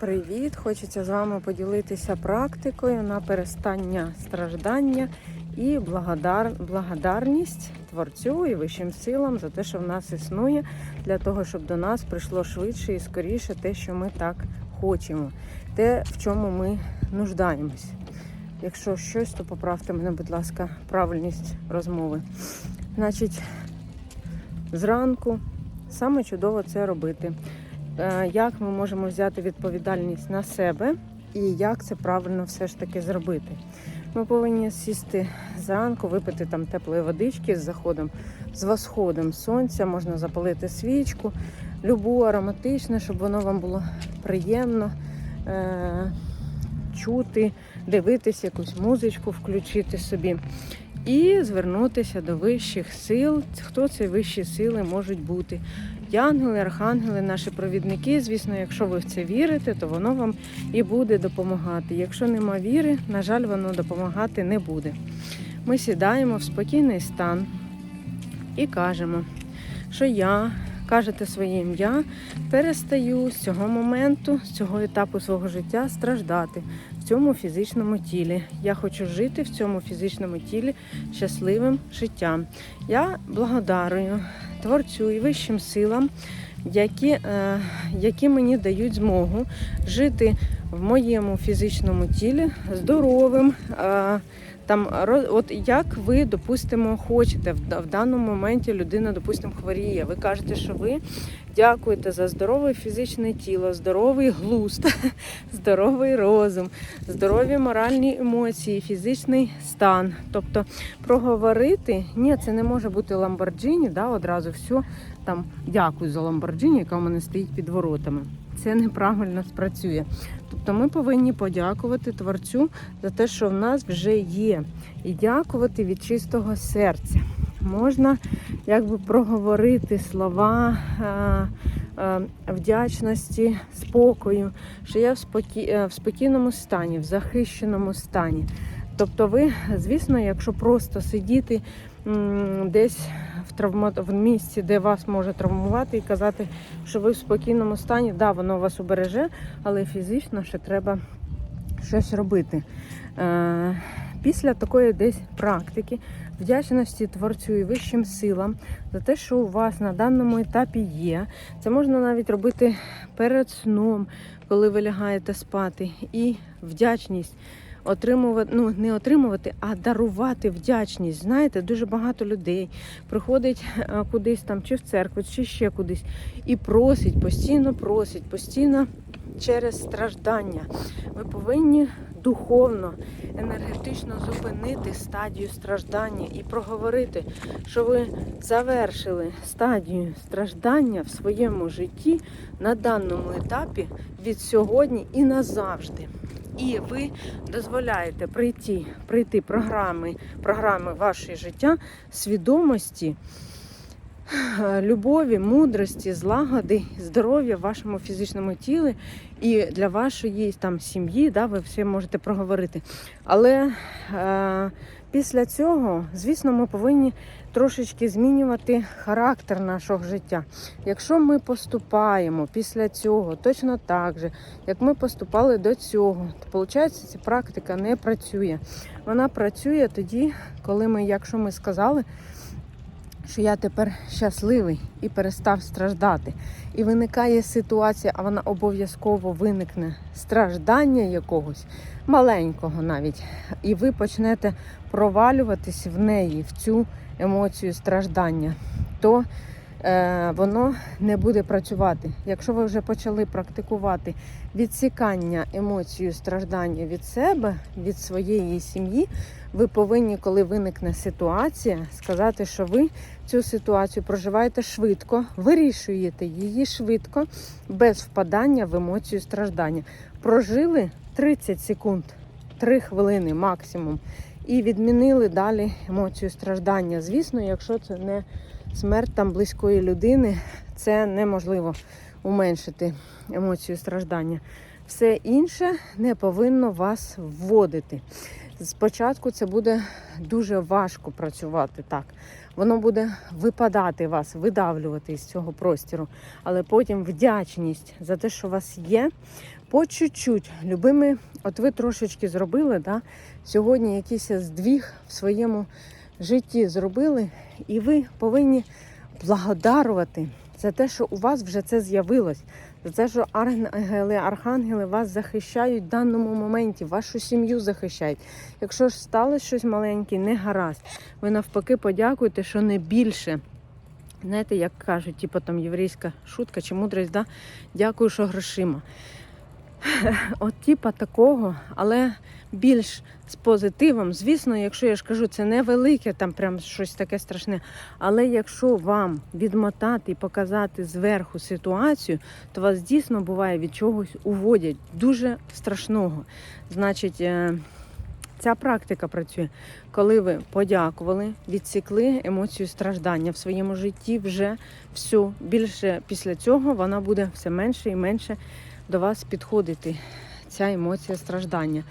Привіт! Хочеться з вами поділитися практикою на перестання страждання і благодар... благодарність творцю і вищим силам за те, що в нас існує, для того, щоб до нас прийшло швидше і скоріше те, що ми так хочемо, те, в чому ми нуждаємось. Якщо щось, то поправте мене, будь ласка, правильність розмови. Значить, зранку саме чудово це робити. Е, Як ми можемо взяти відповідальність на себе і як це правильно все ж таки зробити? Ми повинні сісти зранку, випити там теплої водички з заходом, з восходом сонця, можна запалити свічку, любу ароматичну, щоб воно вам було приємно е- чути, дивитися якусь музичку, включити собі. І звернутися до вищих сил. Хто ці вищі сили можуть бути? Янгели, архангели, наші провідники. Звісно, якщо ви в це вірите, то воно вам і буде допомагати. Якщо нема віри, на жаль, воно допомагати не буде. Ми сідаємо в спокійний стан і кажемо, що я, кажете своє ім'я, перестаю з цього моменту, з цього етапу свого життя страждати в цьому фізичному тілі. Я хочу жити в цьому фізичному тілі щасливим життям. Я благодарую творцю і вищим силам, які, е, які мені дають змогу жити в моєму фізичному тілі здоровим. Там от як ви, допустимо, хочете в даному моменті людина, допустимо, хворіє. Ви кажете, що ви дякуєте за здорове фізичне тіло, здоровий глузд, здоровий розум, здорові моральні емоції, фізичний стан. Тобто проговорити, ні, це не може бути Ламборджині, да, одразу все там дякую за Ламборджині, яка у мене стоїть під воротами. Це неправильно спрацює. Тобто ми повинні подякувати творцю за те, що в нас вже є, і дякувати від чистого серця. Можна якби проговорити слова е, е, вдячності, спокою, що я в, спокі... е, в спокійному стані, в захищеному стані. Тобто, ви, звісно, якщо просто сидіти десь в травма... в місці, де вас може травмувати, і казати, що ви в спокійному стані, да, воно вас убереже, але фізично ще треба щось робити. Е, після такої десь практики, вдячності творцю і вищим силам за те, що у вас на даному етапі є. Це можна навіть робити перед сном, коли ви лягаєте спати. І вдячність отримувати, ну не отримувати, а дарувати вдячність. Знаєте, дуже багато людей приходить е, кудись там, чи в церкву, чи ще кудись, і просить, постійно просить, постійно через страждання. Ви повинні духовно, енергетично зупинити стадію страждання і проговорити, що ви завершили стадію страждання в своєму житті на даному етапі від сьогодні і назавжди. І ви дозволяєте прийти, прийти програми, програми вашого життя свідомості, любові, мудрості, злагоди, здоров'я в вашому фізичному тілі і для вашої там сім'ї, да, ви все можете проговорити. Але е, після цього, звісно, ми повинні трошечки змінювати характер нашого життя. Якщо ми поступаємо після цього точно так же, як ми поступали до цього, то виходить, ця практика не працює. Вона працює тоді, коли ми, якщо ми сказали, що я тепер щасливий і перестав страждати. І виникає ситуація, а вона обов'язково виникне страждання якогось маленького навіть. І ви почнете провалюватись в неї, в цю емоцію страждання, то воно не буде працювати. Якщо ви вже почали практикувати відсікання емоції страждання від себе, від своєї сім'ї, ви повинні, коли виникне ситуація, сказати, що ви цю ситуацію проживаєте швидко, вирішуєте її швидко, без впадання в емоцію страждання. Прожили 30 секунд, 3 хвилини максимум, і відмінили далі емоцію страждання. Звісно, якщо це не смерть там близької людини, це неможливо уменшити емоцію страждання. Все інше не повинно вас вводити. Спочатку це буде дуже важко працювати так. Воно буде випадати вас, видавлювати з цього простіру. Але потім вдячність за те, що у вас є, по чуть-чуть, любими, от ви трошечки зробили, да? сьогодні якийсь здвіг в своєму житті зробили, і ви повинні благодарувати за те, що у вас вже це з'явилось, за те, що ангели, архангели вас захищають в даному моменті, вашу сім'ю захищають. Якщо ж сталося щось маленьке, не гаразд, ви навпаки подякуйте, що не більше. Знаєте, як кажуть, типу там єврейська шутка чи мудрість, да? дякую, що грошима. От типа такого, але більш з позитивом. Звісно, якщо я ж кажу, це не велике, там прям щось таке страшне. Але якщо вам відмотати і показати зверху ситуацію, то вас дійсно буває від чогось уводять дуже страшного. Значить, е, ця практика працює, коли ви подякували, відсікли емоцію страждання в своєму житті, вже все більше після цього вона буде все менше і менше до вас підходити ця емоція страждання.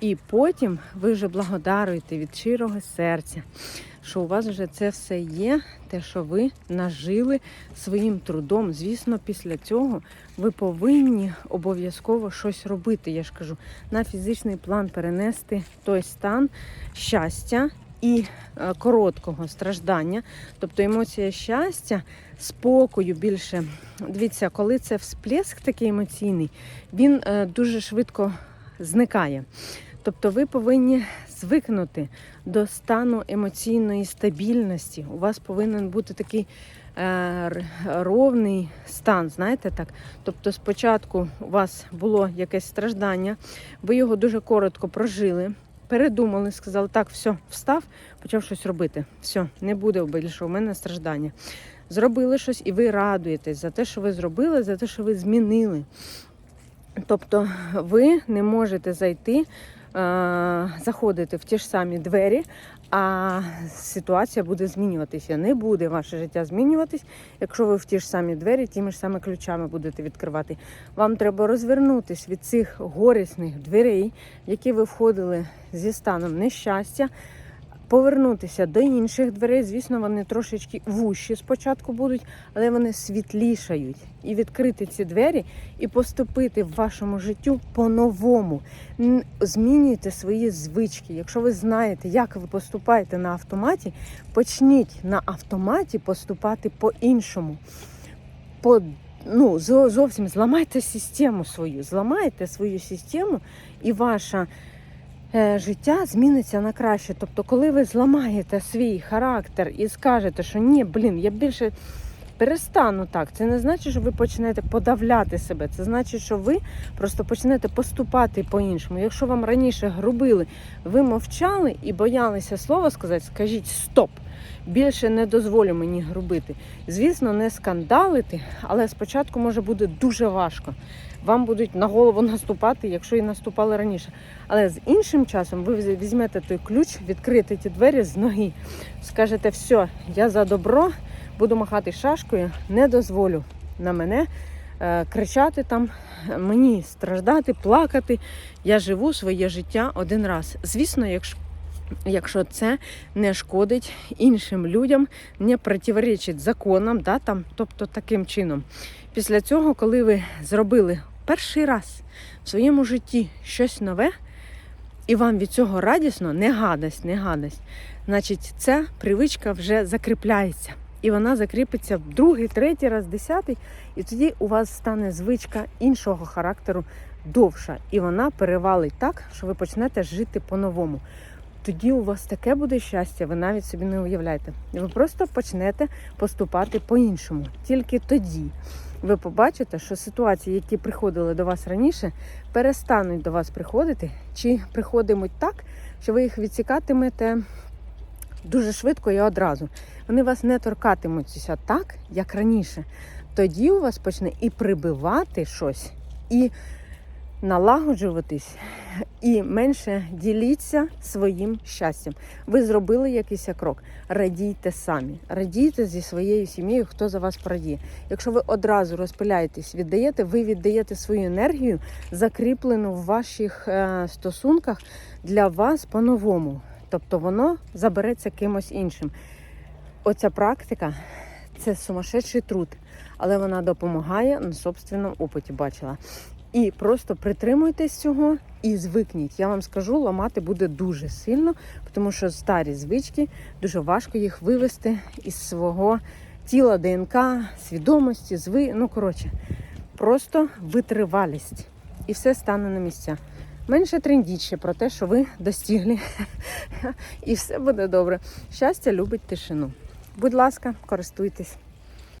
І потім ви вже благодаруєте від щирого серця, що у вас вже це все є, те, що ви нажили своїм трудом. Звісно, після цього ви повинні обов'язково щось робити. Я ж кажу, на фізичний план перенести той стан щастя і е, короткого страждання, тобто емоція щастя, спокою більше. Дивіться, коли це всплеск такий емоційний, він е, дуже швидко зникає. Тобто ви повинні звикнути до стану емоційної стабільності. У вас повинен бути такий е, ровний стан, знаєте так. Тобто, спочатку у вас було якесь страждання, ви його дуже коротко прожили, передумали, сказали, так, все, встав, почав щось робити. Все, не буде більше у мене страждання. Зробили щось, і ви радуєтесь за те, що ви зробили, за те, що ви змінили. Тобто ви не можете зайти, заходити в ті ж самі двері, а ситуація буде змінюватися. Не буде ваше життя змінюватись, якщо ви в ті ж самі двері, тими ж самими ключами будете відкривати. Вам треба розвернутись від цих горісних дверей, які ви входили зі станом нещастя. Повернутися до інших дверей, звісно, вони трошечки вущі спочатку будуть, але вони світлішають. І відкрити ці двері і поступити в вашому життю по-новому. Змінюйте свої звички. Якщо ви знаєте, як ви поступаєте на автоматі, почніть на автоматі поступати по-іншому. По, ну, зовсім зламайте систему свою, зламайте свою систему, і ваша життя зміниться на краще. Тобто, коли ви зламаєте свій характер і скажете, що ні, блін, я більше перестану так, це не значить, що ви почнете подавляти себе. Це значить, що ви просто почнете поступати по-іншому. Якщо вам раніше грубили, ви мовчали і боялися слова сказати, скажіть стоп. Більше не дозволю мені грубити. Звісно, не скандалити, але спочатку може бути дуже важко. Вам будуть на голову наступати, якщо і наступали раніше. Але з іншим часом ви візьмете той ключ, відкрите ті двері з ноги, скажете, все, я за добро, буду махати шашкою, не дозволю на мене е, кричати там, мені страждати, плакати. Я живу своє життя один раз. Звісно, якщо якщо це не шкодить іншим людям, не противоречить законам, да, там, тобто таким чином. Після цього, коли ви зробили перший раз в своєму житті щось нове, і вам від цього радісно, не гадость, не гадость, значить, ця привичка вже закріпляється. І вона закріпиться в другий, третій раз, десятий, і тоді у вас стане звичка іншого характеру довша. І вона перевалить так, що ви почнете жити по-новому тоді у вас таке буде щастя, ви навіть собі не уявляєте. Ви просто почнете поступати по-іншому. Тільки тоді ви побачите, що ситуації, які приходили до вас раніше, перестануть до вас приходити, чи приходитимуть так, що ви їх відсікатимете дуже швидко і одразу. Вони вас не торкатимуться так, як раніше. Тоді у вас почне і прибивати щось, і налагоджуватись і менше діліться своїм щастям. Ви зробили якийсь крок. Радійте самі, радійте зі своєю сім'єю, хто за вас порадіє. Якщо ви одразу розпиляєтесь, віддаєте, ви віддаєте свою енергію, закріплену в ваших е, стосунках для вас по-новому. Тобто воно забереться кимось іншим. Оця практика це сумасшедший труд, але вона допомагає на собственному опиті. Бачила. І просто притримуйтесь цього і звикніть. Я вам скажу, ламати буде дуже сильно, тому що старі звички дуже важко їх вивести із свого тіла, ДНК, свідомості, зви. Ну коротше, просто витривалість, і все стане на місця. Менше трендіть про те, що ви достигли, і все буде добре. Щастя любить тишину. Будь ласка, користуйтесь.